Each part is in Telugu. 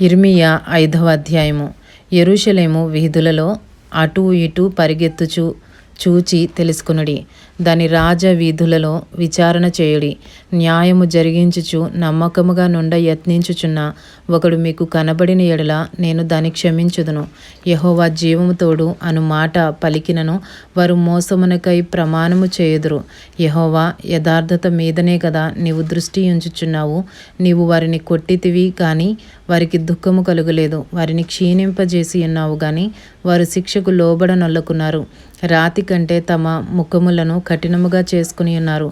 ఇర్మియా ఐదవ అధ్యాయము. ఎరుషలేము వీధులలో అటూ ఇటూ పరిగెత్తుచు చూచి తెలుసుకునుడి. దాని రాజ వీధులలో విచారణ చేయడి. న్యాయము జరిగించుచు నమ్మకముగా నుండ యత్నించుచున్న ఒకడు మీకు కనబడిన ఎడల నేను దాన్ని క్షమించుదును. యహోవా జీవముతోడు అను మాట పలికినను వారు మోసమునకై ప్రమాణము చేయుదురు. యహోవా యథార్థత మీదనే కదా నీవు దృష్టి ఉంచుచున్నావు నీవు వారిని కొట్టితివి కానీ వారికి దుఃఖము కలుగలేదు. వారిని క్షీణింపజేసి ఉన్నావు కానీ వారు శిక్షకు లోబడనొల్లకున్నారు. రాతి కంటే తమ ముఖములను కఠినముగా చేసుకుని ఉన్నారు.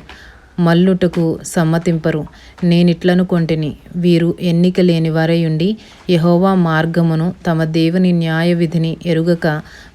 మల్లుటకు సమ్మతింపరు. నేనిట్లను కొంటిని వీరు ఎన్నిక లేని వారై ఉండి యహోవా మార్గమును తమ దేవుని న్యాయ విధిని ఎరుగక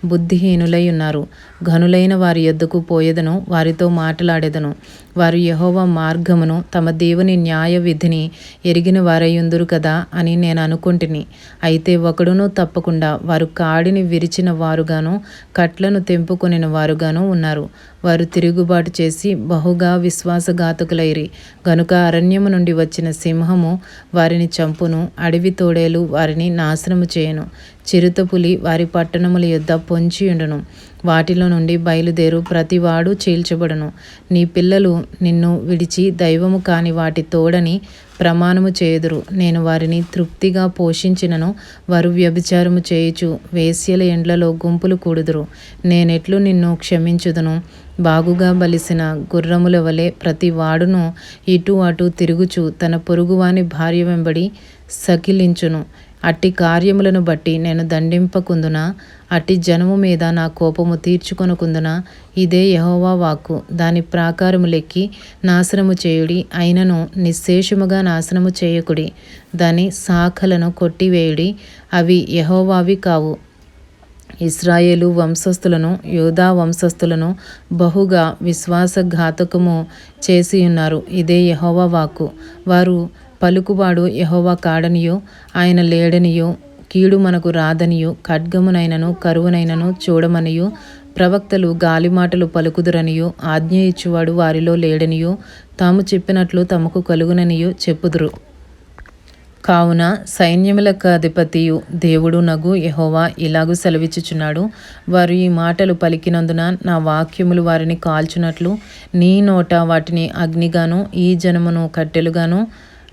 బుద్ధిహీనులై ఉన్నారు ఘనులైన వారి యొద్దకు పోయేదను వారితో మాట్లాడేదను. వారు యహోవా మార్గమును తమ దేవుని న్యాయ విధిని ఎరిగిన వారయ్యుందురు కదా అని నేను అనుకుంటుని అయితే ఒకడును తప్పకుండా వారు కాడిని విరిచిన వారుగాను కట్లను తెంపుకొనిన వారుగాను ఉన్నారు. వారు తిరుగుబాటు చేసి బహుగా విశ్వాస విశ్వాసఘాతకులైరి గనుక అరణ్యము నుండి వచ్చిన సింహము వారిని చంపును అడవి తోడేలు వారిని నాశనము చేయను. చిరుతపులి వారి పట్టణముల యొద్ద పొంచియుండును వాటిలో నుండి బయలుదేరు ప్రతివాడు చీల్చబడును. నీ పిల్లలు నిన్ను విడిచి దైవము కాని వాటి తోడని ప్రమాణము చేయుదురు. నేను వారిని తృప్తిగా పోషించినను వారు వ్యభిచారము చేయుచు వేశ్యల ఎండ్లలో గుంపులు కూడుదురు. నేనెట్లు నిన్ను క్షమించుదును. బాగుగా బలిసిన గుర్రముల వలె ప్రతి వాడును ఇటు అటు తిరుగుచు తన పొరుగువాని భార్య వెంబడి సకిలించును. అట్టి కార్యములను బట్టి నేను దండింపకుందున? అట్టి జనము మీద నా కోపము తీర్చుకొనుకుందున? ఇదే యహోవా వాక్కు. దాని ప్రాకారము లెక్కి నాశనము చేయుడి అయినను నిశ్శేషముగా నాశనము చేయకుడి. దాని శాఖలను కొట్టివేయుడి అవి యహోవావి కావు. ఇస్రాయేలు వంశస్థులను యోధా వంశస్థులను బహుగా విశ్వాసఘాతకము చేసి ఉన్నారు ఇదే యహోవా వాక్కు. వారు పలుకువాడు యహోవా కాడనియో ఆయన లేడనియో కీడు మనకు రాదనియో ఖడ్గమునైనను కరువునైనను చూడమనియో ప్రవక్తలు గాలిమాటలు పలుకుదురనియో ఆజ్ఞ ఇచ్చువాడు వారిలో లేడనియో తాము చెప్పినట్లు తమకు కలుగుననియో చెప్పుదురు. కావున సైన్యములకు అధిపతియు దేవుడు నగు యహోవా ఇలాగూ సెలవిచ్చుచున్నాడు. వారు ఈ మాటలు పలికినందున నా వాక్యములు వారిని కాల్చునట్లు నీ నోట వాటిని అగ్నిగాను ఈ జనమును కట్టెలుగాను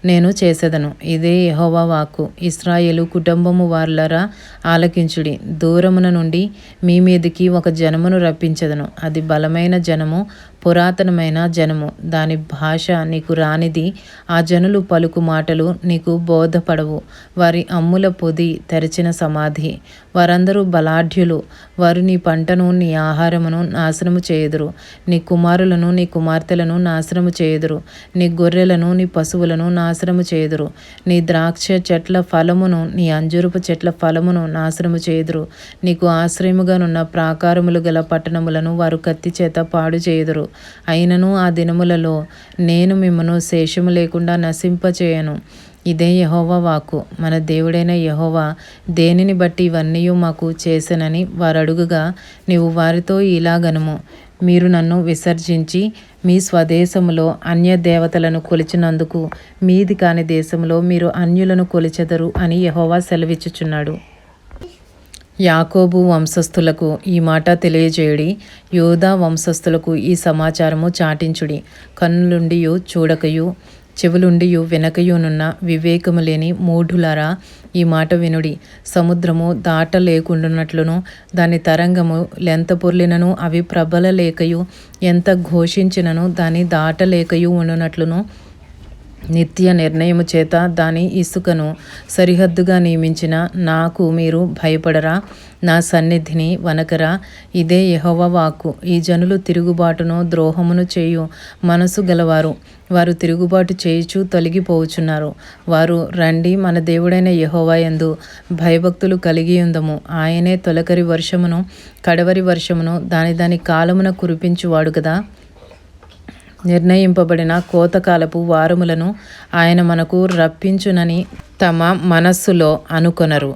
నేను చేసేదను. ఇదే యహోవా వాక్కు. ఇస్రాయేలు కుటుంబము వార్లరా ఆలకించుడి. దూరమున నుండి మీ మీదికి ఒక జనమును రప్పించదను. అది బలమైన జనము పురాతనమైన జనము. దాని భాష నీకు రానిది ఆ జనులు పలుకు మాటలు నీకు బోధపడవు. వారి అమ్ముల పొది తెరచిన సమాధి. వారందరూ బలాఢ్యులు. వారు నీ పంటను నీ ఆహారమును నాశనము చేయుదురు. నీ కుమారులను నీ కుమార్తెలను నాశనము చేయుదురు. నీ గొర్రెలను నీ పశువులను నాశనము చేయుదురు. నీ ద్రాక్ష చెట్ల ఫలమును నీ అంజురుపు చెట్ల ఫలమును నాశనము చేయుదురు. నీకు ఆశ్రయముగానున్న ప్రాకారములు గల పట్టణములను వారు కత్తి చేత పాడు చేయుదురు. అయినను ఆ దినములలో నేను మిమ్మను శేషము లేకుండా నశింపచేయను. ఇదే యహోవా వాకు మన దేవుడైన యహోవా దేనిని బట్టి ఇవన్నీ మాకు చేసానని వారు అడుగుగా నీవు వారితో ఇలాగనుము. మీరు నన్ను విసర్జించి మీ స్వదేశములో అన్య దేవతలను కొలిచినందుకు మీది కాని దేశంలో మీరు అన్యులను కొలిచెదరు అని యహోవా సెలవిచ్చుచున్నాడు. యాకోబు వంశస్థులకు ఈ మాట తెలియజేయుడి. యోధా వంశస్థులకు ఈ సమాచారము చాటించుడి. కన్నులుండియు చూడకయు చెవులుండియు వినకయునున్న వివేకము లేని మూఢులరా ఈ మాట వినుడి. సముద్రము దాట లేకుండునట్లును దాని తరంగము లెంత పొర్లినను అవి ప్రబల లేకయు ఎంత ఘోషించినను దాని దాటలేకయు ఉండునట్లును నిత్య నిర్ణయము చేత దాని ఇసుకను సరిహద్దుగా నియమించిన నాకు మీరు భయపడరా నా సన్నిధిని వనకరా ఇదే యహోవ వాక్కు. ఈ జనులు తిరుగుబాటును ద్రోహమును చేయు మనసు గలవారు. వారు తిరుగుబాటు చేయుచు తొలగిపోవచ్చున్నారు. వారు రండి మన దేవుడైన యహోవాయందు భయభక్తులు కలిగి ఉందము. ఆయనే తొలకరి వర్షమును కడవరి వర్షమును దాని దాని కాలమున కురిపించువాడు కదా. నిర్ణయింపబడిన కోతకాలపు వారములను ఆయన మనకు రప్పించునని తమ మనస్సులో అనుకొనరు.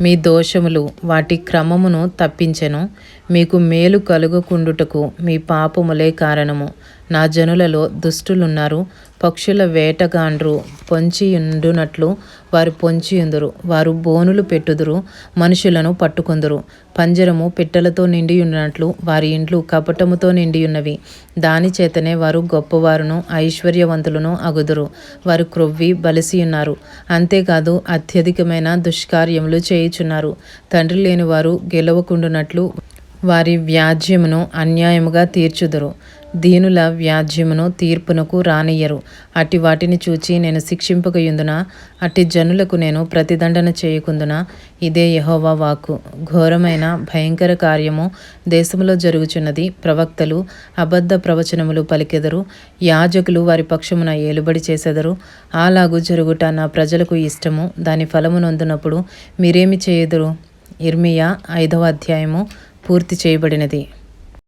మీ దోషములు వాటి క్రమమును తప్పించెను. మీకు మేలు కలుగుకుండుటకు మీ పాపములే కారణము. నా జనులలో దుష్టులున్నారు. పక్షుల వేటగాండ్రు పొంచియుండునట్లు వారు పొంచియుందురు. వారు బోనులు పెట్టుదురు మనుషులను పట్టుకుందురు. పంజరము పిట్టలతో నిండియున్నట్లు వారి ఇండ్లు కపటముతో నిండియున్నవి. దాని చేతనే వారు గొప్పవారును ఐశ్వర్యవంతులను అగుదురు. వారు క్రొవ్వి బలిసియున్నారు. అంతేకాదు అత్యధికమైన దుష్కార్యములు చేయుచున్నారు. తండ్రి లేని వారు గెలవకుండునట్లు వారి వ్యాజ్యమును అన్యాయముగా తీర్చుదురు. దీనుల వ్యాజ్యమును తీర్పునకు రానియ్యరు. అట్టి వాటిని చూచి నేను శిక్షింపకయుందున అట్టి జనులకు నేను ప్రతిదండన చేయకుందున ఇదే యహోవా వాక్కు. ఘోరమైన భయంకర కార్యము దేశంలో జరుగుచున్నది. ప్రవక్తలు అబద్ధ ప్రవచనములు పలికెదరు. యాజకులు వారి పక్షమున ఏలుబడి చేసెదరు. అలాగూ జరుగుట నా ప్రజలకు ఇష్టము. దాని ఫలము నొందినప్పుడు మీరేమి చేయదురు? ఇర్మియా ఐదవ అధ్యాయము పూర్తి చేయబడినది.